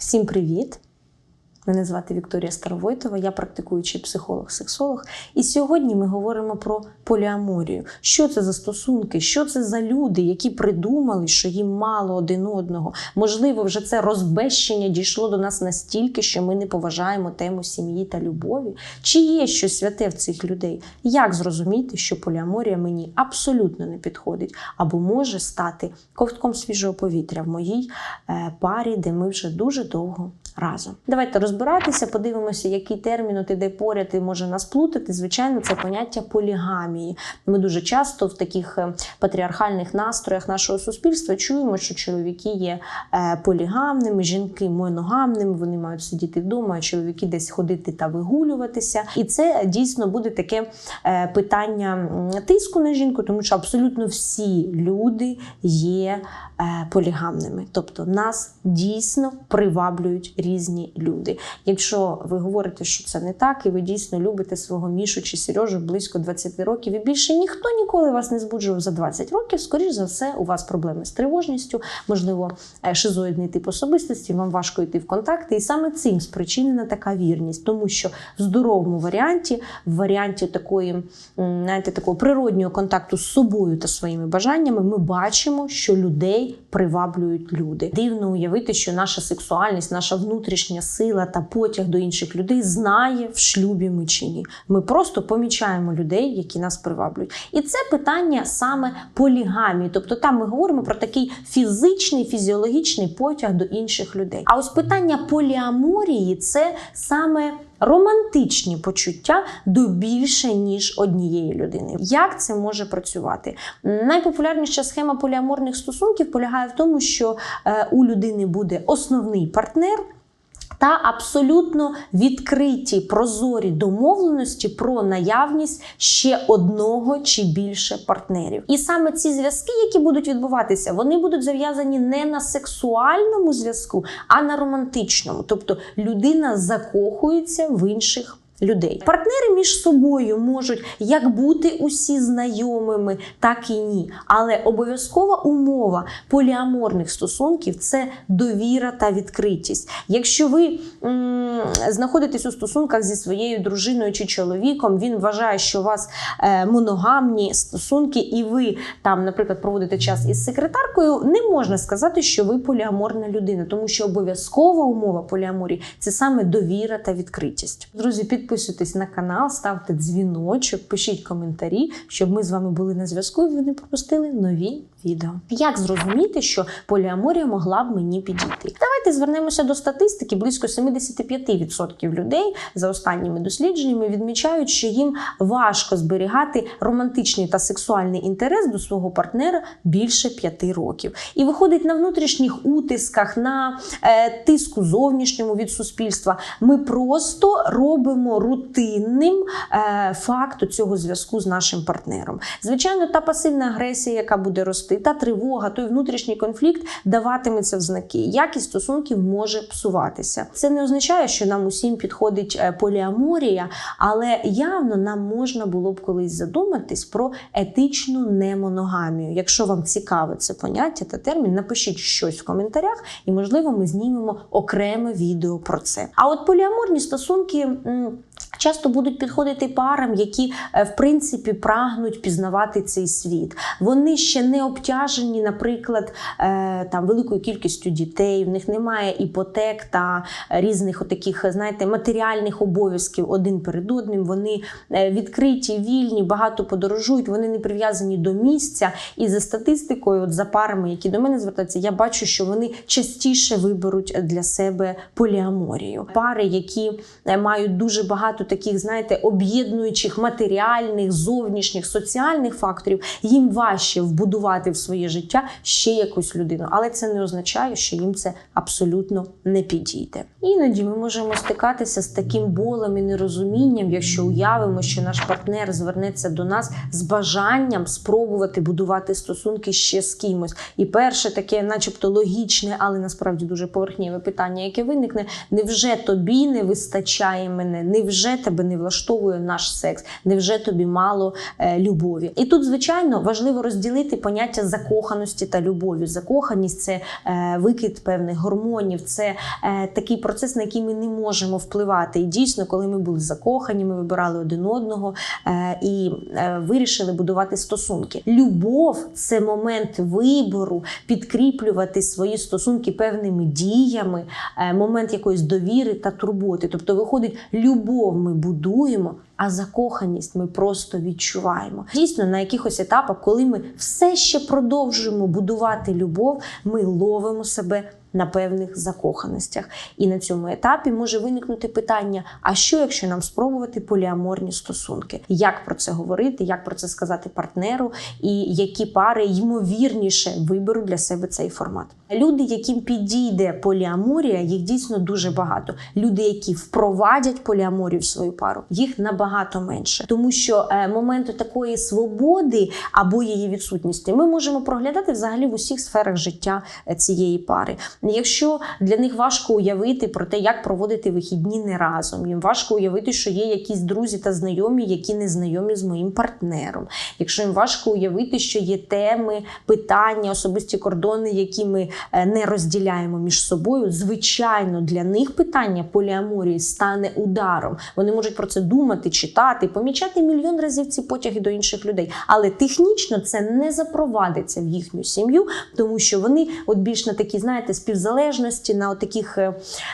Всім привіт! Мене звати Вікторія Старовойтова, я практикуючий психолог-сексолог. І сьогодні ми говоримо про поліаморію. Що це за стосунки? Що це за люди, які придумали, що їм мало один одного? Можливо, вже це розбещення дійшло до нас настільки, що ми не поважаємо тему сім'ї та любові? Чи є щось святе в цих людей? Як зрозуміти, що поліаморія мені абсолютно не підходить, або може стати ковтком свіжого повітря в моїй е, парі, де ми вже дуже довго разом? Давайте розбиратися, подивимося, який термін от іде поряд і може нас плутати. Звичайно, це поняття полігамії. Ми дуже часто в таких е, патріархальних настроях нашого суспільства чуємо, що чоловіки є е, полігамними, жінки моногамними, вони мають сидіти вдома, а чоловіки десь ходити та вигулюватися. І це дійсно буде таке е, питання тиску на жінку, тому що абсолютно всі люди є полігамними. Тобто нас дійсно приваблюють різні люди. Якщо ви говорите, що це не так, і ви дійсно любите свого Мішу чи Сережу близько 20 років, і більше ніхто ніколи вас не збуджував за 20 років, скоріш за все, у вас проблеми з тривожністю, можливо, е, шизоїдний тип особистості, вам важко йти в контакти, і саме цим спричинена така вірність, тому що в здоровому варіанті, в варіанті такої, знаєте, такого природнього контакту з собою та своїми бажаннями, ми бачимо, що людей приваблюють люди. Дивно уявити, що наша сексуальність, наша внутрішня сила та потяг до інших людей знає в шлюбі ми чи ні. Ми просто помічаємо людей, які нас приваблюють. І це питання саме полігамії. Тобто там ми говоримо про такий фізичний, фізіологічний потяг до інших людей. А ось питання поліаморії це саме. Романтичні почуття до більше ніж однієї людини. Як це може працювати? Найпопулярніша схема поліаморних стосунків полягає в тому, що е, у людини буде основний партнер. Та абсолютно відкриті прозорі домовленості про наявність ще одного чи більше партнерів. І саме ці зв'язки, які будуть відбуватися, вони будуть зав'язані не на сексуальному зв'язку, а на романтичному. Тобто людина закохується в інших. Людей партнери між собою можуть як бути усі знайомими, так і ні. Але обов'язкова умова поліаморних стосунків це довіра та відкритість. Якщо ви м, знаходитесь у стосунках зі своєю дружиною чи чоловіком, він вважає, що у вас е, моногамні стосунки, і ви там, наприклад, проводите час із секретаркою, не можна сказати, що ви поліаморна людина, тому що обов'язкова умова поліаморії це саме довіра та відкритість. Друзі, підписуйтесь на канал, ставте дзвіночок, пишіть коментарі, щоб ми з вами були на зв'язку і ви не пропустили нові відео. Як зрозуміти, що поліаморія могла б мені підійти? Давайте звернемося до статистики. Близько 75% людей за останніми дослідженнями відмічають, що їм важко зберігати романтичний та сексуальний інтерес до свого партнера більше 5 років. І виходить на внутрішніх утисках, на е, тиску зовнішньому від суспільства. Ми просто робимо рутинним е, факт цього зв'язку з нашим партнером. Звичайно, та пасивна агресія, яка буде рости, та тривога, той внутрішній конфлікт даватиметься в знаки. Якість стосунків може псуватися. Це не означає, що нам усім підходить е, поліаморія, але явно нам можна було б колись задуматись про етичну немоногамію. Якщо вам цікаве це поняття та термін, напишіть щось в коментарях, і можливо ми знімемо окреме відео про це. А от поліаморні стосунки. Часто будуть підходити парам, які е, в принципі прагнуть пізнавати цей світ. Вони ще не обтяжені, наприклад, е, там великою кількістю дітей. В них немає іпотек та різних таких, знаєте, матеріальних обов'язків один перед одним. Вони е, відкриті, вільні, багато подорожують. Вони не прив'язані до місця. І за статистикою, от за парами, які до мене звертаються, я бачу, що вони частіше виберуть для себе поліаморію. Пари, які мають дуже багато таких, знаєте, об'єднуючих матеріальних, зовнішніх, соціальних факторів, їм важче вбудувати в своє життя ще якусь людину. Але це не означає, що їм це абсолютно не підійде. Іноді ми можемо стикатися з таким болем і нерозумінням, якщо уявимо, що наш партнер звернеться до нас з бажанням спробувати будувати стосунки ще з кимось. І перше таке, начебто, логічне, але насправді дуже поверхнєве питання, яке виникне: невже тобі не вистачає мене? Невже тебе не влаштовує наш секс? Невже тобі мало е, любові? І тут, звичайно, важливо розділити поняття закоханості та любові. Закоханість це е, викид певних гормонів, це е, такий процес, на який ми не можемо впливати. І дійсно, коли ми були закохані, ми вибирали один одного і вирішили будувати стосунки. Любов це момент вибору, підкріплювати свої стосунки певними діями, момент якоїсь довіри та турботи. Тобто, виходить, любов ми будуємо. А закоханість ми просто відчуваємо. Дійсно, на якихось етапах, коли ми все ще продовжуємо будувати любов, ми ловимо себе на певних закоханостях. І на цьому етапі може виникнути питання: а що, якщо нам спробувати поліаморні стосунки? Як про це говорити, як про це сказати партнеру, і які пари ймовірніше виберуть для себе цей формат? Люди, яким підійде поліаморія, їх дійсно дуже багато. Люди, які впровадять поліаморію в свою пару, їх набагато менше, тому що е, моменту такої свободи або її відсутності ми можемо проглядати взагалі в усіх сферах життя е, цієї пари. Якщо для них важко уявити про те, як проводити вихідні не разом, їм важко уявити, що є якісь друзі та знайомі, які не знайомі з моїм партнером. Якщо їм важко уявити, що є теми, питання, особисті кордони, які ми е, не розділяємо між собою, звичайно, для них питання поліаморії стане ударом. Вони можуть про це думати, читати, помічати мільйон разів ці потяги до інших людей. Але технічно це не запровадиться в їхню сім'ю, тому що вони, от більш на такі, знаєте, співзалежності, на таких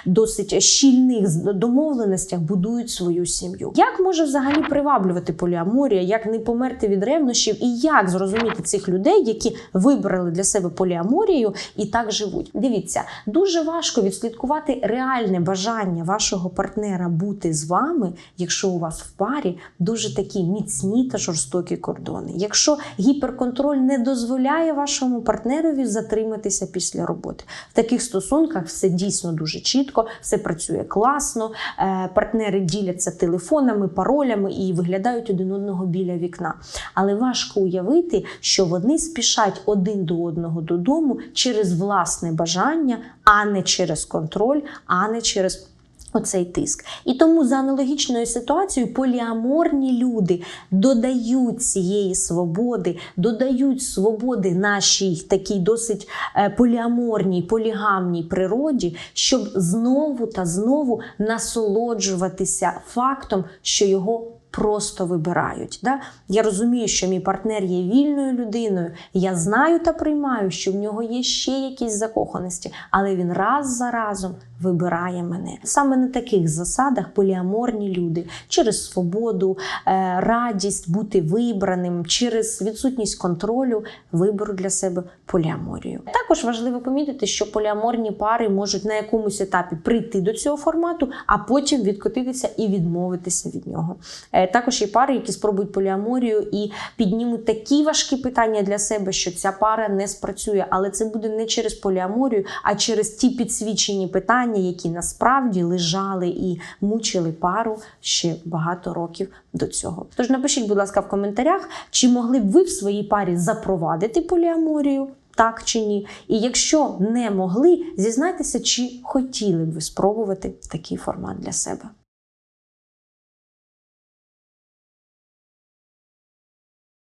досить щільних домовленостях будують свою сім'ю. Як може взагалі приваблювати поліаморія, як не померти від ревнощів, і як зрозуміти цих людей, які вибрали для себе поліаморію і так живуть? Дивіться, дуже важко відслідкувати реальне бажання вашого партнера бути з вами, якщо у вас в парі дуже такі міцні та жорстокі кордони. Якщо гіперконтроль не дозволяє вашому партнерові затриматися після роботи. В таких стосунках все дійсно дуже чітко, все працює класно. е, Партнери діляться телефонами, паролями і виглядають один одного біля вікна. Але важко уявити, що вони спішать один до одного додому через власне бажання, а не через контроль, а не через. Оцей тиск. І тому за аналогічною ситуацією поліаморні люди додають цієї свободи, додають свободи нашій такій досить е, поліаморній, полігамній природі, щоб знову та знову насолоджуватися фактом, що його просто вибирають. Да? Я розумію, що мій партнер є вільною людиною. Я знаю та приймаю, що в нього є ще якісь закоханості, але він раз за разом вибирає мене. Саме на таких засадах поліаморні люди через свободу, е, радість бути вибраним, через відсутність контролю виберу для себе поліаморію. Також важливо помітити, що поліаморні пари можуть на якомусь етапі прийти до цього формату, а потім відкотитися і відмовитися від нього. Е, Також є пари, які спробують поліаморію і піднімуть такі важкі питання для себе, що ця пара не спрацює. Але це буде не через поліаморію, а через ті підсвічені питання, які насправді лежали і мучили пару ще багато років до цього. Тож напишіть, будь ласка, в коментарях, чи могли б ви в своїй парі запровадити поліаморію. Так чи ні? І якщо не могли, зізнайтеся, чи хотіли б ви спробувати такий формат для себе.